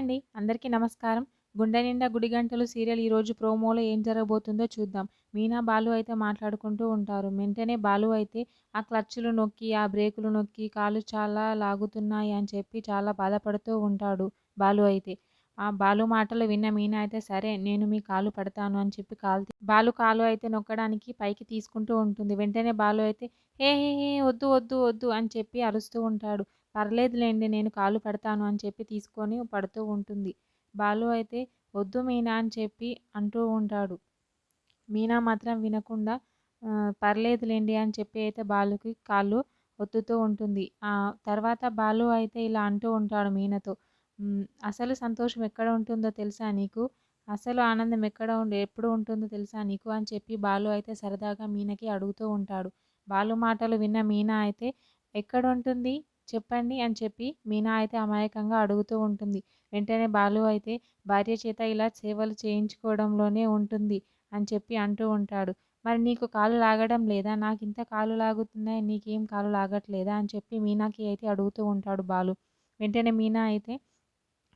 అండి. అందరికీ నమస్కారం. 'గుండె నిండా గుడిగంటలు' సీరియల్ ఈరోజు ప్రోమోలో ఏం జరగబోతుందో చూద్దాం. మీనా, బాలు అయితే మాట్లాడుకుంటూ ఉంటారు. వెంటనే బాలు అయితే ఆ క్లచ్‌లు నొక్కి, ఆ బ్రేకులు నొక్కి కాళ్ళు చాలా లాగుతున్నాయి అని చెప్పి చాలా బాధపడుతూ ఉంటాడు బాలు అయితే. ఆ బాలు మాటలు విన్న మీనా అయితే సరే నేను మీ కాలు పడతాను అని చెప్పి కాలు బాలు కాలు అయితే నొక్కడానికి పైకి తీసుకుంటూ ఉంటుంది. వెంటనే బాలు అయితే హే హే హే వద్దు వద్దు వద్దు అని చెప్పి అరుస్తూ ఉంటాడు. పర్లేదులేండి నేను కాలు పడతాను అని చెప్పి తీసుకొని పడుతూ ఉంటుంది. బాలు అయితే వద్దు మీనా అని చెప్పి అంటూ ఉంటాడు. మీనా మాత్రం వినకుండా పర్లేదులేండి అని చెప్పి అయితే బాలుకి కాళ్ళు ఒత్తుతూ ఉంటుంది. ఆ తర్వాత బాలు అయితే ఇలా అంటూ ఉంటాడు మీనతో అసలు సంతోషం ఎక్కడ ఉంటుందో తెలుసా నీకు? అసలు ఆనందం ఎక్కడ ఉండి ఎప్పుడు ఉంటుందో తెలుసా నీకు? అని చెప్పి బాలు అయితే సరదాగా మీనకి అడుగుతూ ఉంటాడు. బాలు మాటలు విన్న మీనా అయితే ఎక్కడ ఉంటుంది చెప్పండి అని చెప్పి మీనా అయితే అమాయకంగా అడుగుతూ ఉంటుంది. వెంటనే బాలు అయితే భార్య చేత ఇలా సేవలు చేయించుకోవడంలోనే ఉంటుంది అని చెప్పి అంటూ ఉంటాడు. మరి నీకు కాలు లాగడం లేదా? నాకు ఇంత కాలు లాగుతున్నాయి నీకేం కాలు లాగట్లేదా? అని చెప్పి మీనాకి అయితే అడుగుతూ ఉంటాడు బాలు. వెంటనే మీనా అయితే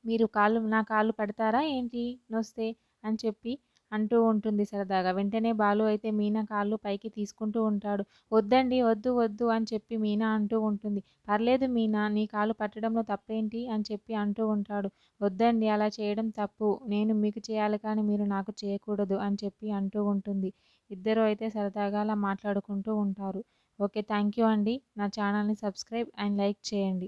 మీరు కాళ్ళు నా కాళ్ళు పడతారా ఏంటి నొస్తే అని చెప్పి అంటూ ఉంటుంది సరదాగా. వెంటనే బాలు అయితే మీనా కాళ్ళు పైకి తీసుకుంటూ ఉంటాడు. వద్దండి వద్దు వద్దు అని చెప్పి మీనా అంటూ ఉంటుంది. పర్లేదు మీనా నీ కాలు పట్టడంలో తప్పేంటి అని చెప్పి అంటూ ఉంటాడు. వద్దండి అలా చేయడం తప్పు. నేను మీకు చేయాలి కానీ మీరు నాకు చేయకూడదు అని చెప్పి అంటూ ఉంటుంది. ఇద్దరు అయితే సరదాగా అలా మాట్లాడుకుంటూ ఉంటారు. ఓకే థ్యాంక్ యూ అండి. నా ఛానల్ని సబ్స్క్రైబ్ అండ్ లైక్ చేయండి.